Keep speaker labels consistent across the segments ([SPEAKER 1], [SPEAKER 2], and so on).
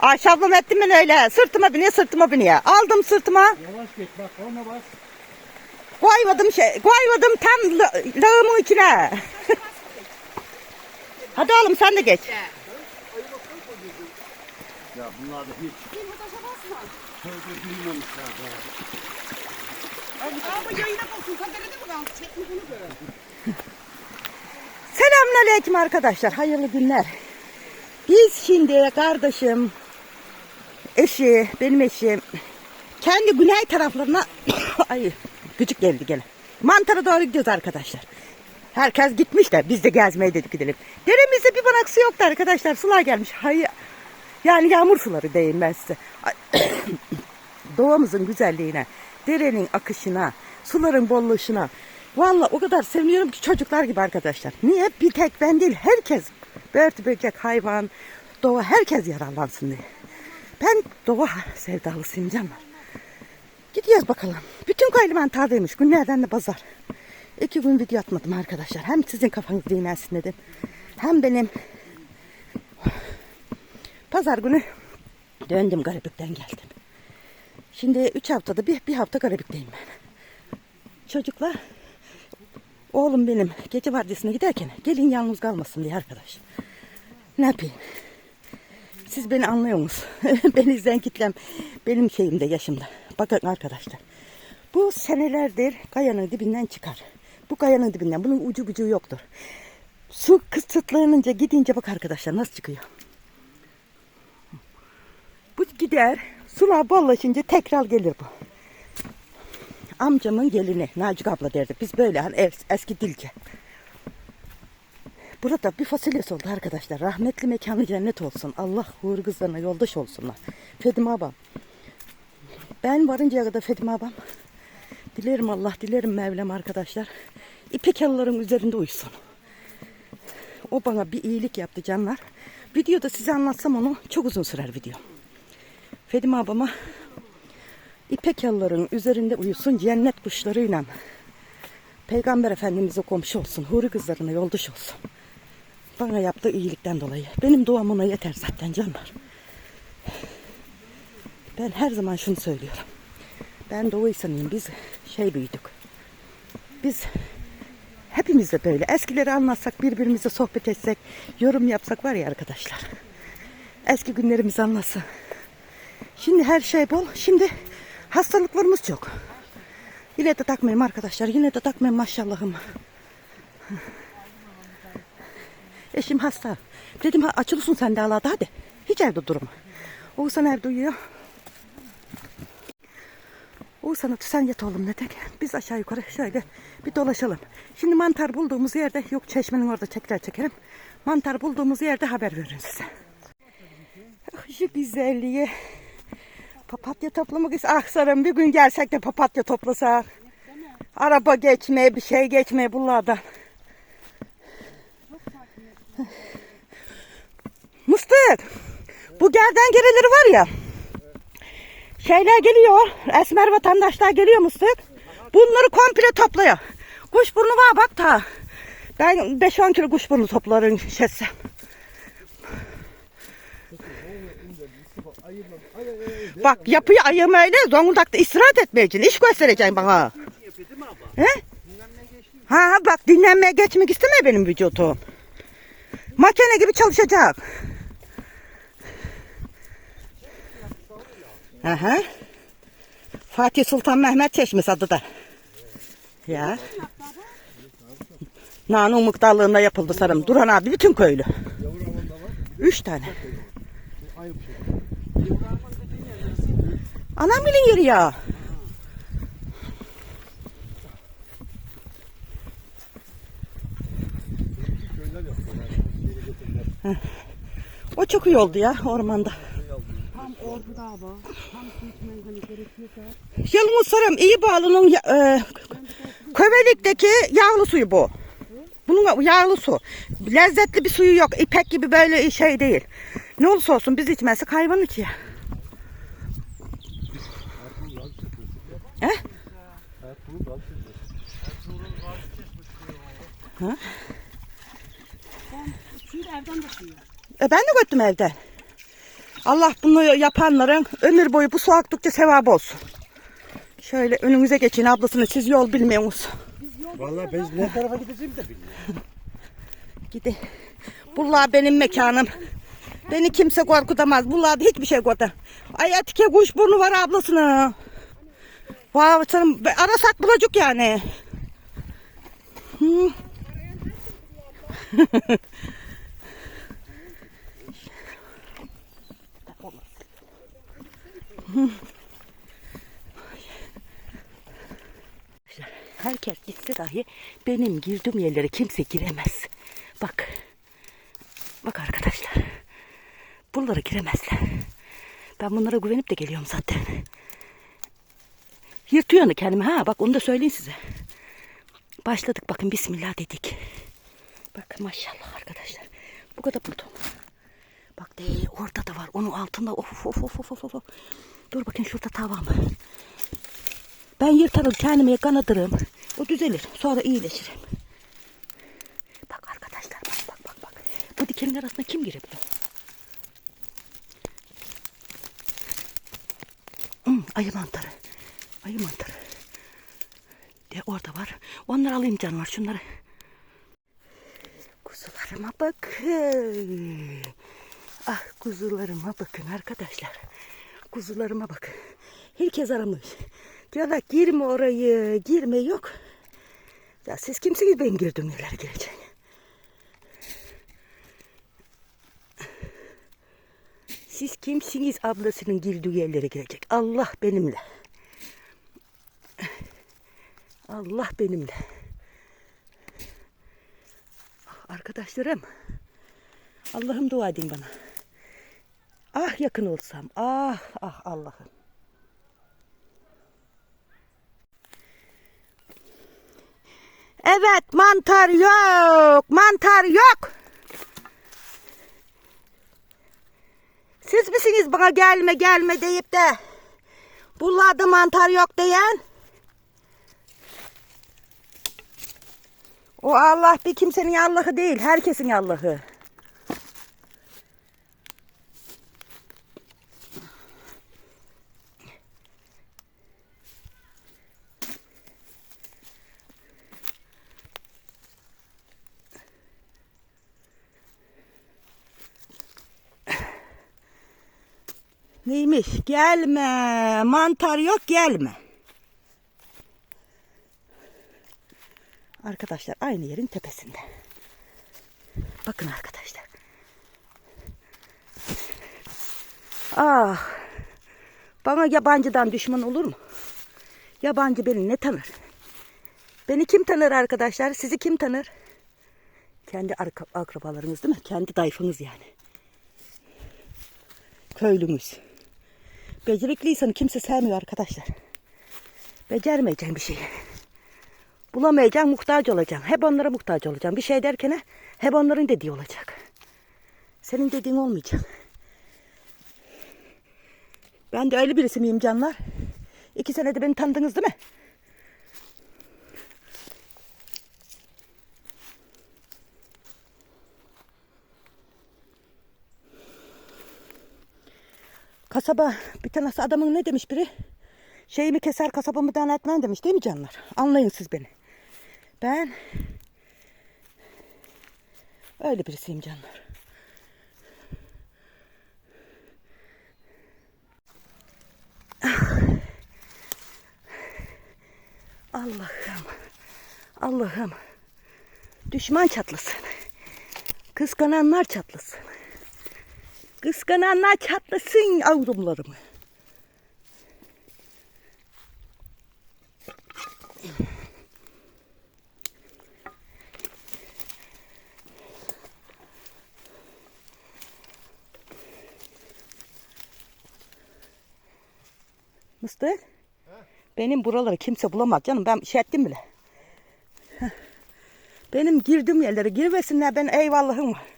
[SPEAKER 1] Ayşe ablam ettim ben öyle. Sırtıma biniyor, sırtıma biniyor. Aldım sırtıma.
[SPEAKER 2] Yavaş geç bak ona bas.
[SPEAKER 1] Koymadım şey, koymadım tam la- lağımın içine. Hadi oğlum sen de geç.
[SPEAKER 2] Ya bunlar da hiç sözü duymamışlar.
[SPEAKER 3] Ama yayına basın. Sen denedin mi lan? Çekme bunu böyle.
[SPEAKER 1] Selamünaleyküm arkadaşlar. Hayırlı günler. Biz şimdi kardeşim, eşi, benim eşim kendi güney taraflarına ay gıcık geldi gene. Mantara doğru gidiyoruz arkadaşlar. Herkes gitmiş de biz de gezmeye dedik gidelim. Deremizde bir banak su yoktu arkadaşlar. Sular gelmiş. Hayır. Yani yağmur suları diyeyim ben size. Doğamızın güzelliğine, derenin akışına, suların bolluğuna. Vallahi o kadar seviniyorum ki çocuklar gibi arkadaşlar. Niye? Bir tek ben değil herkes. Börtü böcek, hayvan, doğa herkes yararlansın diye. Ben doğa sevdalısıyım canlar. Gidiyoruz bakalım. Bütün köylü mantardaymış. Günlerden de pazar. İki gün video atmadım arkadaşlar. Hem sizin kafanız dinlensin dedim. Hem benim pazar günü döndüm gariplikten geldim. Şimdi üç haftada bir, bir hafta Karabük'teyim ben. Çocuklar, oğlum benim gece vardiyasına giderken gelin yalnız kalmasın diye arkadaş. Ne yapayım? Siz beni anlıyor musunuz? ben izleyen kitlem benim şeyimde, yaşımda. Bakın arkadaşlar. Bu senelerdir kayanın dibinden çıkar. Bu kayanın dibinden. Bunun ucu bucağı yoktur. Su kısıtlanınca gidince bak arkadaşlar nasıl çıkıyor. Bu gider. Sular bollaşınca tekrar gelir bu. Amcamın gelini Nacik abla derdik. Biz böyle hani es- eski dilce. Burada bir fasulyesi oldu arkadaşlar. Rahmetli mekanı cennet olsun. Allah huri kızlarına yoldaş olsunlar. Fedime abam. Ben varıncaya kadar Fedime abam. Dilerim Allah, dilerim Mevlam arkadaşlar. İpek halıların üzerinde uyusun. O bana bir iyilik yaptı canlar. Videoda size anlatsam onu çok uzun sürer video. Fedime abama İpek yalıların üzerinde uyusun cennet kuşlarıyla. Peygamber Efendimiz'e komşu olsun. Huri kızlarına yoldaş olsun. Bana yaptığı iyilikten dolayı. Benim duam ona yeter zaten canlar. Ben her zaman şunu söylüyorum. Ben doğu insanıyım. Biz şey büyüdük. Biz hepimiz de böyle. Eskileri anlatsak, birbirimize sohbet etsek, yorum yapsak var ya arkadaşlar. Eski günlerimizi anlasın. Şimdi her şey bol. Şimdi hastalıklarımız çok. Yine de takmayayım arkadaşlar. Yine de takmayayım maşallahım. Eşim hasta. Dedim ha, açılsın sen de Allah'da hadi. Hiç evde durma. Oğuzhan evde uyuyor. Oğuzhan'a sen yat oğlum dedik. Biz aşağı yukarı şöyle bir dolaşalım. Şimdi mantar bulduğumuz yerde yok çeşmenin orada tekrar çekerim. Mantar bulduğumuz yerde haber veririm size. Ah, Şu güzelliği. Papatya toplamak ist- Ah sarım bir gün gelsek de papatya toplasak. Araba geçmeye bir şey geçmeye bunlardan. Mıstık. Bu gerdengereleri var ya. Şeyler geliyor. Esmer vatandaşlar geliyor mıstık. Bunları komple topluyor. Kuşburnu var bak da. Ben 5-10 kilo kuşburnu toplarım şetsem. Bak yapıyı ayırma öyle Zonguldak'ta istirahat etmeyeceksin. İş göstereceksin bana. He? Ha, bak dinlenmeye geçmek istemiyor benim vücudum. Makine gibi çalışacak. Aha. Fatih Sultan Mehmet Çeşmesi adı da. Ya. Nanun muhtarlığında yapıldı sarım. Duran abi bütün köylü. Üç tane. Anam bilin yeri ya. O çok iyi oldu ya ormanda. Yalnız sarım iyi bağlının e, Kövelik'teki yağlı suyu bu. Bunun yağlı su. Lezzetli bir suyu yok. İpek gibi böyle şey değil. Ne olursa olsun biz içmezsek hayvan içiyor. He?
[SPEAKER 3] Suyu da evden de suyu.
[SPEAKER 1] E ben de göttüm evden. Allah bunu yapanların ömür boyu bu su aktıkça sevabı olsun. Şöyle önünüze geçin ablasını siz yol bilmiyorsunuz.
[SPEAKER 2] Vallahi ben ne tarafa gideceğim de bilmiyorum.
[SPEAKER 1] Gidi. Bunlar benim mekanım. Beni kimse korkutamaz. Bunlarda hiçbir şey korkutamaz. Ay Atike kuş burnu var ablasının. Vay canım arasak bulacak yani. Hı. Herkes gitse dahi benim girdiğim yerlere kimse giremez. Bak. Bak arkadaşlar. Buralara giremezler. Ben bunlara güvenip de geliyorum zaten. Yırtıyor kendimi ha. Bak onu da söyleyeyim size. Başladık bakın bismillah dedik. Bak maşallah arkadaşlar. Bu kadar buldum. Bak de orada da var. Onun altında of of of of of. of. Dur bakın şurada tavam. Ben yırtarım kendime kanadırım. O düzelir. Sonra iyileşirim. Bak arkadaşlar bak bak bak bak. Bu dikenin arasında kim girebiliyor? Hmm, ayı mantarı. Ayı mantarı. De orada var. Onları alayım canlar şunları. Kuzularıma bakın. Ah kuzularıma bakın arkadaşlar. Kuzularıma bakın. Herkes aramış. Diyorlar girme orayı, girme yok. Ya siz kimsiniz ben girdim nerelere girecek. Siz kimsiniz ablasının girdiği yerlere girecek. Allah benimle. Allah benimle. Ah, Arkadaşlarım. Allah'ım dua edin bana. Ah yakın olsam. Ah ah Allah'ım. Evet mantar yok. Mantar yok. Siz misiniz bana gelme gelme deyip de buralarda mantar yok diyen? O Allah bir kimsenin Allah'ı değil, herkesin Allah'ı. Neymiş? Gelme. Mantar yok gelme. Arkadaşlar aynı yerin tepesinde. Bakın arkadaşlar. Ah. Bana yabancıdan düşman olur mu? Yabancı beni ne tanır? Beni kim tanır arkadaşlar? Sizi kim tanır? Kendi akrabalarınız değil mi? Kendi dayfanız yani. Köylümüz. Becerikli insanı kimse sevmiyor arkadaşlar. Becermeyeceğim bir şeyi. Bulamayacağım, muhtaç olacağım. Hep onlara muhtaç olacağım. Bir şey derken hep onların dediği olacak. Senin dediğin olmayacak. Ben de öyle birisi miyim canlar? İki senede beni tanıdınız değil mi? Kasaba bir tanesi adamın ne demiş biri? Şeyimi keser kasabamı denetmen demiş değil mi canlar? Anlayın siz beni. Ben öyle birisiyim canlar. Allah'ım. Allah'ım. Düşman çatlasın. Kıskananlar çatlasın. Kıskananlar çatlasın avrumlarımı. Mıstık? Benim buraları kimse bulamaz canım. Ben şey ettim bile. Benim girdiğim yerlere girmesinler. Ben eyvallahım var.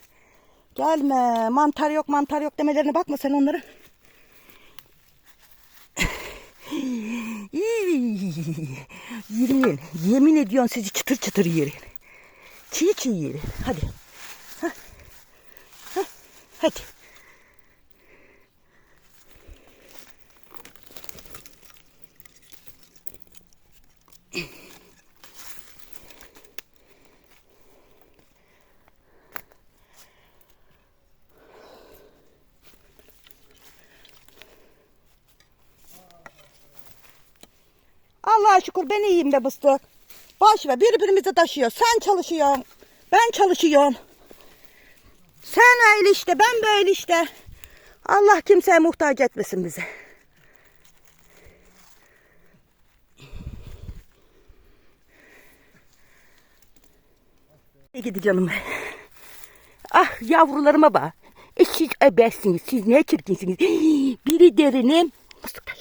[SPEAKER 1] Gelme. Mantar yok mantar yok demelerine bakma sen onların. Yemin, yemin ediyorsun sizi çıtır çıtır yerin. Çiğ çiğ yerin. Hadi. Hah. Hah. Hadi. Ben iyiyim be bıstık. Boş ver birbirimizi taşıyor. Sen çalışıyorsun. Ben çalışıyorum. Sen öyle işte ben böyle işte. Allah kimseye muhtaç etmesin bizi. Gidi canım. Ah yavrularıma bak. E siz ebesiniz. Siz ne çirkinsiniz. Biri derinim. Mıstık.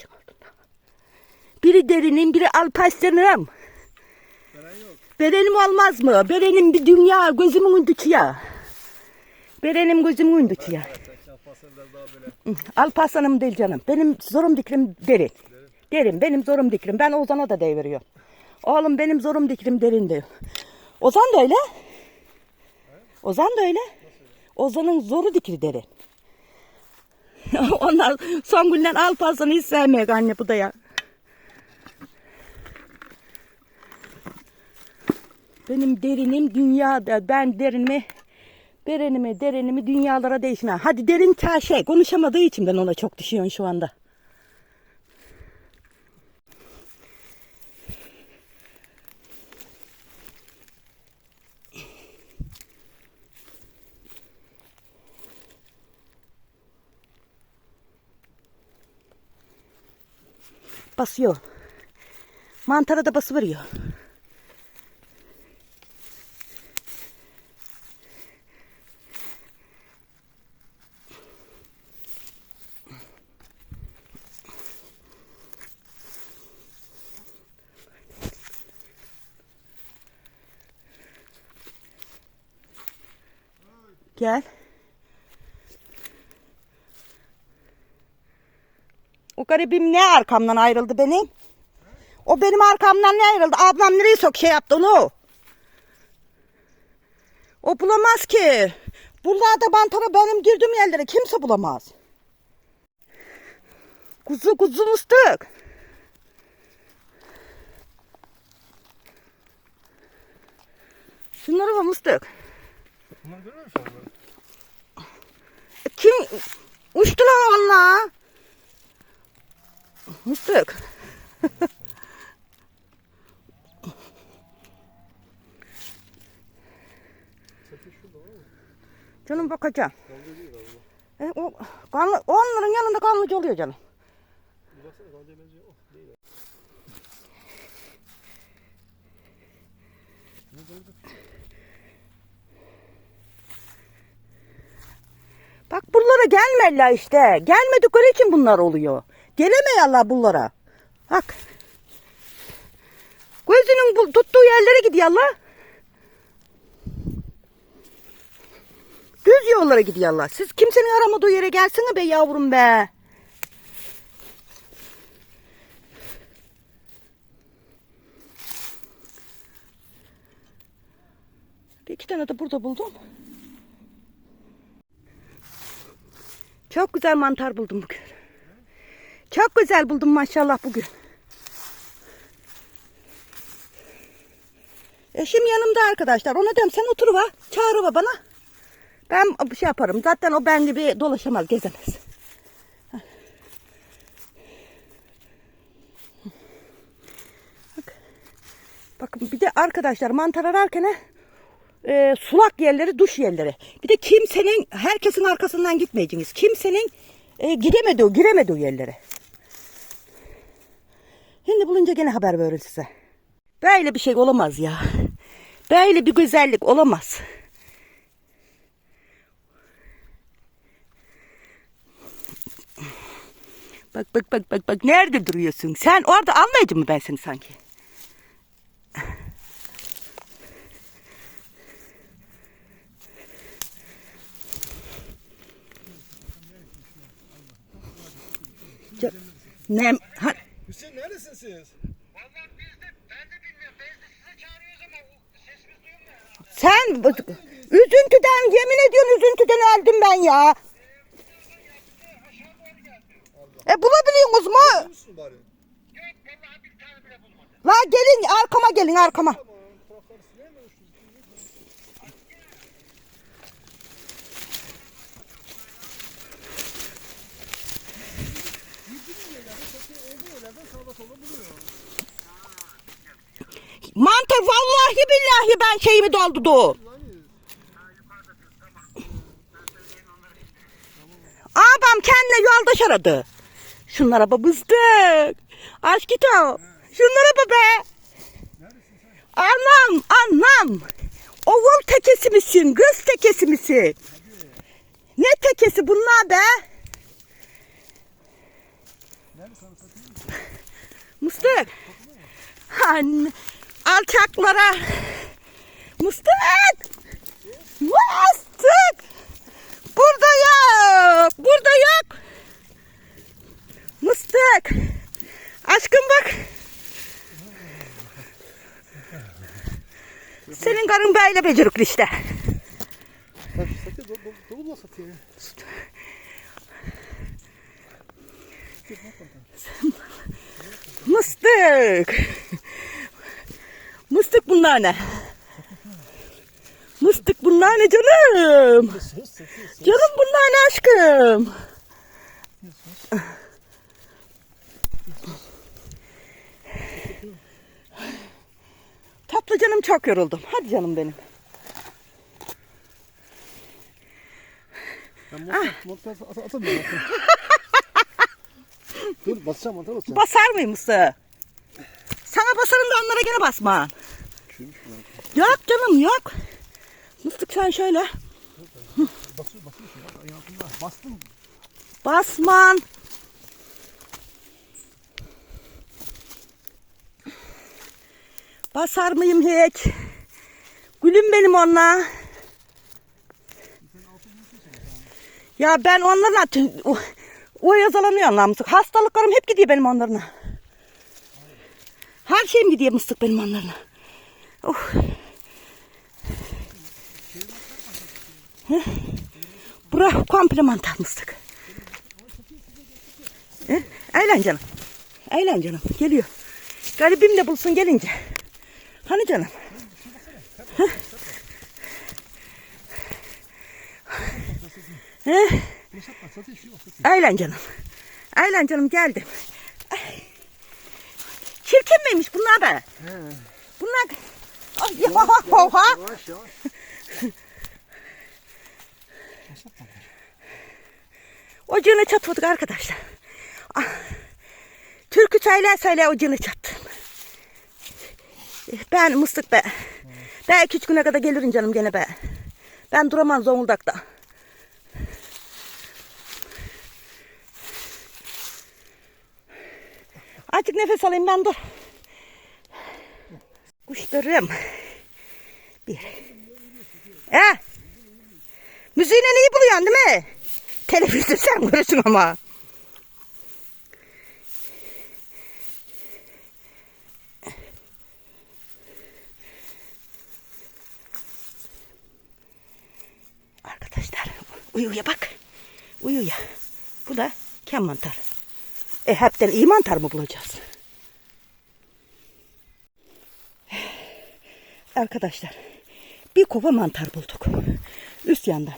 [SPEAKER 1] Biri derinim, biri alparslanım. Berenim olmaz mı? Berenim bir dünya gözümün dışı ya. Berenim gözümün dışı ya. Alparslanım değil canım. Benim zorum dikrim derin. Derin. Benim zorum dikrim. Ben Ozan'a da deviriyorum. Oğlum benim zorum dikrim derin diyor. Ozan da öyle. Ozan da öyle. Ozan'ın zoru dikri derin. Onlar son günden Alparslan'ı hiç sevmiyor anne bu da ya. Benim derinim dünyada. Ben derinimi, derinimi, derinimi dünyalara değişmem. Hadi derin ta şey konuşamadığı için ben ona çok düşüyorum şu anda. Basıyor. Mantara da bası Gel. O garibim ne arkamdan ayrıldı benim? O benim arkamdan ne ayrıldı? Ablam nereye sok şey yaptı onu? O bulamaz ki. Buralarda bantara benim girdiğim yerlere kimse bulamaz. Kuzu kuzu mıstık. Şunlara bak mıstık.
[SPEAKER 2] Bunları görüyor musun?
[SPEAKER 1] Kim uçtu lan onunla? Mıstık. Canım bakacağım. E, o, kanlı, onların yanında kanlıcı oluyor canım. Bak gelmediler işte. Gelmedikleri için bunlar oluyor. Gelemeyenler buralara. Bak. Gözünün bu, tuttuğu yerlere gidiyorlar. Düz yollara gidiyorlar. Siz kimsenin aramadığı yere gelsene be yavrum be. Bir iki tane de burada buldum. Çok güzel mantar buldum bugün. Çok güzel buldum maşallah bugün. Eşim yanımda arkadaşlar. Ona diyorum sen otur va. Çağır bana. Ben bir şey yaparım. Zaten o ben gibi dolaşamaz, gezemez. Bak. Bakın bir de arkadaşlar mantar ararken e, sulak yerleri, duş yerleri. Bir de kimsenin, herkesin arkasından gitmeyeceksiniz. Kimsenin e, gidemediği, giremediği yerlere. Şimdi bulunca gene haber verir size. Böyle bir şey olamaz ya. Böyle bir güzellik olamaz. Bak bak bak bak bak nerede duruyorsun? Sen orada almayacak mı ben seni sanki? Çok... Ha...
[SPEAKER 2] Hüseyin neredesin siz?
[SPEAKER 1] Sen üzüntüden yemin ediyorum üzüntüden öldüm ben ya. E bulabiliyorsunuz mu?
[SPEAKER 4] Yok vallahi bir tane bile bulmadım.
[SPEAKER 1] La gelin arkama gelin arkama. Mantar vallahi billahi ben şeyimi doldurdu. Abam kendine yoldaş aradı. Şunlara bak bızdık. Aşk git o. Şunlara bak be. Anam anam. Oğul tekesi misin? Kız tekesi misin? Ne tekesi bunlar be? Mıstık. Anne. Alçaklara. Mıstık. Mıstık. Burada yok. Burada yok. Mıstık. Aşkım bak. Senin karın böyle becerikli işte.
[SPEAKER 2] Bak
[SPEAKER 1] Mıstık. Mıstık bunlar ne? Mıstık bunlar ne canım? Canım bunlar ne aşkım? Tatlı canım çok yoruldum. Hadi canım benim.
[SPEAKER 2] Ben montu, montu at, at, atamıyorum. atamıyorum. Dur basacağım montu basacağım.
[SPEAKER 1] Basar mıyım Mıstık? Sana basarım da onlara gene basma. Yok canım yok. Mıstık sen şöyle.
[SPEAKER 2] Basıyor basıyor. şu Bak. Bastım.
[SPEAKER 1] Basman. Basar mıyım hiç? Gülüm benim onunla. Ya ben onlarla o, yazalanıyor lan mısık. Hastalıklarım hep gidiyor benim onlarına. Her şeyim gidiyor mıstık benim onlarına. Oh. Bura komple mantar mıstık. Eğlen canım. Eğlen canım. Geliyor. Garibim de bulsun gelince. Hani canım? Heh. Heh. Eğlen canım. Eğlen canım geldim. Ay. Çirkin miymiş bunlar be?
[SPEAKER 2] He.
[SPEAKER 1] Bunlar... Ay, ya, oha.
[SPEAKER 2] Yavaş yavaş.
[SPEAKER 1] Ocağını çatmadık arkadaşlar. Ah, Türkü söyle söyle ocağını çattım. Ben mıstık be. Belki üç güne kadar gelirim canım gene be. Ben duramam Zonguldak'ta. Azıcık nefes alayım ben dur. Kuşlarım. Bir. He? Müziğini iyi buluyorsun değil mi? Televizyon sen görürsün ama. Arkadaşlar uyuya bak. Uyuya. Bu da kem mantar. E hepten iyi mantar mı bulacağız? Arkadaşlar bir kova mantar bulduk. Üst yandan.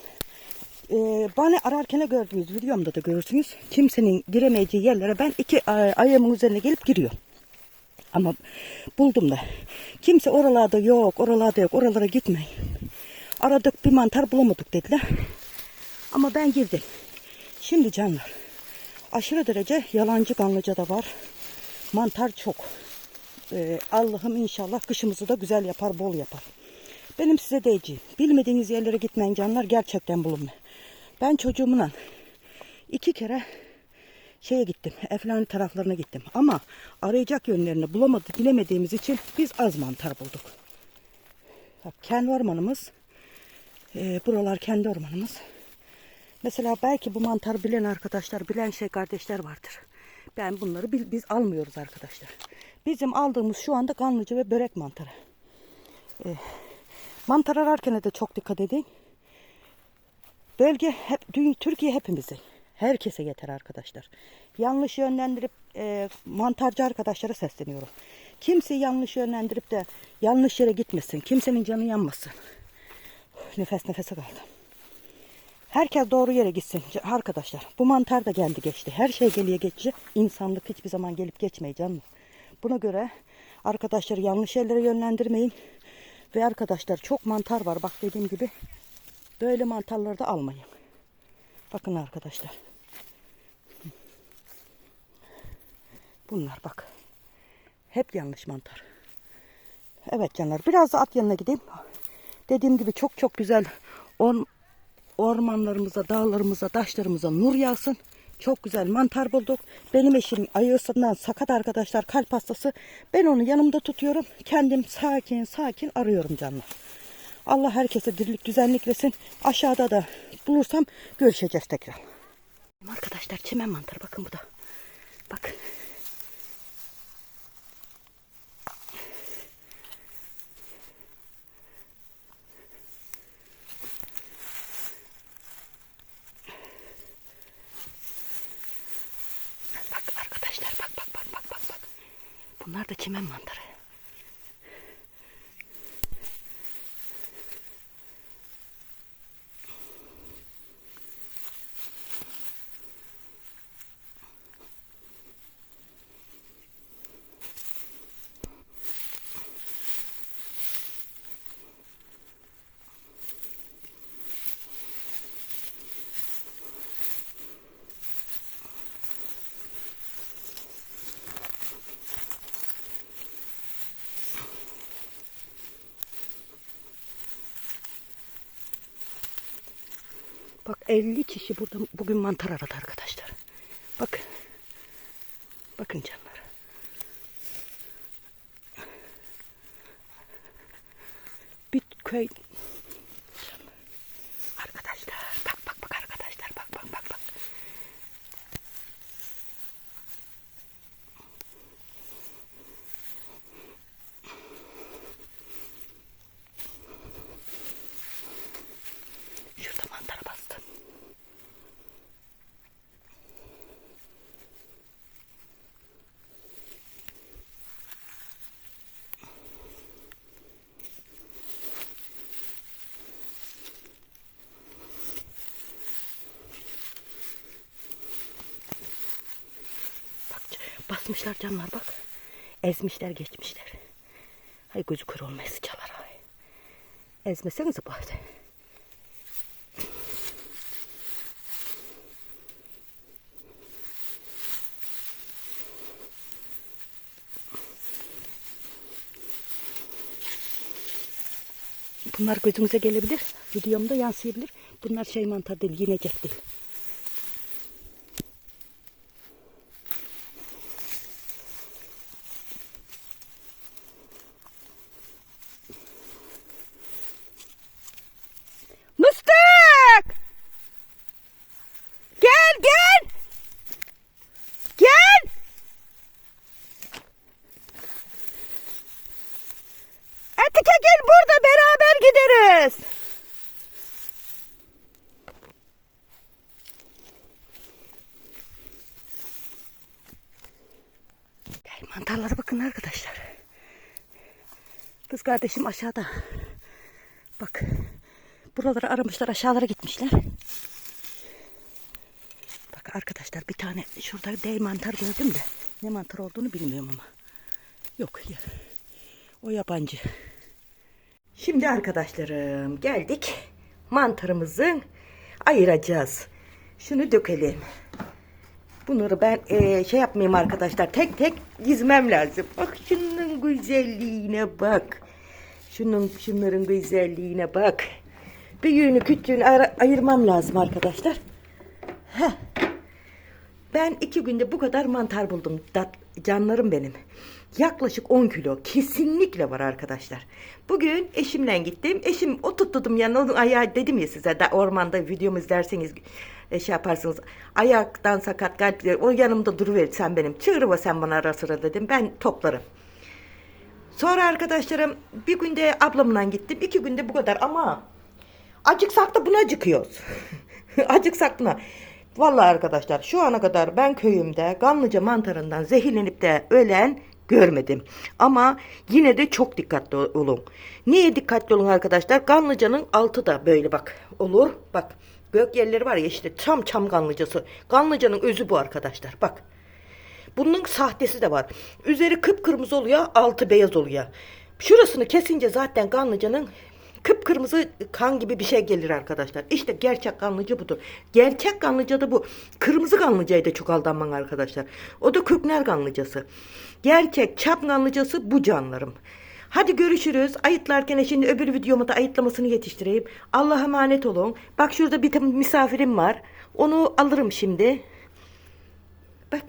[SPEAKER 1] Ee, bana ararken gördünüz videomda da görürsünüz. Kimsenin giremeyeceği yerlere ben iki ay- ayağımın üzerine gelip giriyorum. Ama buldum da. Kimse oralarda yok, oralarda yok, oralara gitmeyin. Aradık bir mantar bulamadık dediler. Ama ben girdim. Şimdi canlar. Aşırı derece yalancı kanlıca da var. Mantar çok. Ee, Allah'ım inşallah kışımızı da güzel yapar, bol yapar. Benim size diyeceğim. Bilmediğiniz yerlere gitmeyin canlar gerçekten bulunma. Ben çocuğumla iki kere şeye gittim. Eflani taraflarına gittim. Ama arayacak yönlerini bulamadık, bilemediğimiz için biz az mantar bulduk. Bak kendi ormanımız. e, buralar kendi ormanımız. Mesela belki bu mantar bilen arkadaşlar, bilen şey kardeşler vardır. Ben bunları biz almıyoruz arkadaşlar. Bizim aldığımız şu anda kanlıca ve börek mantarı. Mantar ararken de çok dikkat edin. Bölge hep, Türkiye hepimizin. Herkese yeter arkadaşlar. Yanlış yönlendirip e, mantarcı arkadaşlara sesleniyorum. Kimse yanlış yönlendirip de yanlış yere gitmesin. Kimsenin canı yanmasın. Nefes nefese kaldım. Herkes doğru yere gitsin arkadaşlar. Bu mantar da geldi geçti. Her şey geliyor geçici. İnsanlık hiçbir zaman gelip geçmeyecek canım. Buna göre arkadaşları yanlış yerlere yönlendirmeyin. Ve arkadaşlar çok mantar var. Bak dediğim gibi böyle mantarları da almayın. Bakın arkadaşlar. Bunlar bak. Hep yanlış mantar. Evet canlar biraz da at yanına gideyim. Dediğim gibi çok çok güzel or ormanlarımıza, dağlarımıza, taşlarımıza nur yağsın. Çok güzel mantar bulduk. Benim eşim ayısından sakat arkadaşlar kalp hastası. Ben onu yanımda tutuyorum. Kendim sakin sakin arıyorum canlar. Allah herkese dirlik düzenlik versin. Aşağıda da bulursam görüşeceğiz tekrar. Arkadaşlar çimen mantarı bakın bu da. Bak arkadaşlar bak bak bak bak bak bak. Bunlar da çimen mantarı. Bak 50 kişi burada bugün mantar aradı arkadaşlar. Bakın. Bakın canlar. Bir köy Arkadaşlar bak bak bak arkadaşlar bak bak bak bak. Şurada mantara bastım. Bak basmışlar canlar bak. Ezmişler geçmişler. Hay gözü kör olmayası çalar ay. Ezmesenize bu halde. Bunlar gözünüze gelebilir. Videomda yansıyabilir. Bunlar şey mantar değil, yinecek değil. Mıstık! Gel gel! Gel! Atike gel burada beraber gideriz. Gel mantarlara bakın arkadaşlar. Kız kardeşim aşağıda. Bak. Buraları aramışlar aşağılara gitmişler. Bak arkadaşlar bir tane şurada dev mantar gördüm de ne mantar olduğunu bilmiyorum ama. Yok ya. O yabancı. Şimdi arkadaşlarım geldik. Mantarımızı ayıracağız. Şunu dökelim. Bunları ben eee, şey yapmayayım arkadaşlar. Tek tek dizmem lazım. Bak şunun güzelliğine bak. Şunun şunların güzelliğine bak. Büyüğünü küçüğünü ayırmam lazım arkadaşlar. Heh. Ben iki günde bu kadar mantar buldum. Dat, canlarım benim. Yaklaşık 10 kilo. Kesinlikle var arkadaşlar. Bugün eşimle gittim. Eşim o tuttum yanına onun ayağı dedim ya size da ormanda videomu izlerseniz e, şey yaparsınız. Ayaktan sakat kalp o yanımda duruver sen benim. Çığırıva sen bana ara sıra dedim. Ben toplarım. Sonra arkadaşlarım bir günde ablamla gittim. iki günde bu kadar ama acıksak da buna acıkıyoruz. acıksak buna. Vallahi arkadaşlar şu ana kadar ben köyümde Ganlıca mantarından zehirlenip de ölen görmedim. Ama yine de çok dikkatli olun. Niye dikkatli olun arkadaşlar? Ganlıcanın altı da böyle bak olur. Bak gök yerleri var ya işte çam çam ganlıcası. Ganlıcanın özü bu arkadaşlar. Bak. Bunun sahtesi de var. Üzeri kıpkırmızı oluyor, altı beyaz oluyor. Şurasını kesince zaten kanlıcanın kıpkırmızı kan gibi bir şey gelir arkadaşlar. İşte gerçek kanlıca budur. Gerçek kanlıca da bu. Kırmızı kanlıcaya da çok aldanman arkadaşlar. O da kökner kanlıcası. Gerçek çap kanlıcası bu canlarım. Hadi görüşürüz. Ayıtlarken şimdi öbür videomu da ayıtlamasını yetiştireyim. Allah'a emanet olun. Bak şurada bir misafirim var. Onu alırım şimdi. Bak.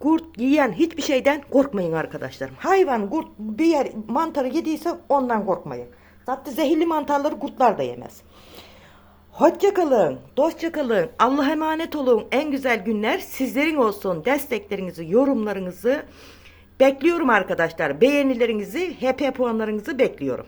[SPEAKER 1] Kurt yiyen hiçbir şeyden korkmayın arkadaşlarım. Hayvan kurt bir yer mantarı yediyse ondan korkmayın. Zaten zehirli mantarları kurtlar da yemez. Hoşça kalın, dostça kalın. Allah'a emanet olun. En güzel günler sizlerin olsun. Desteklerinizi, yorumlarınızı bekliyorum arkadaşlar. Beğenilerinizi, HP puanlarınızı bekliyorum.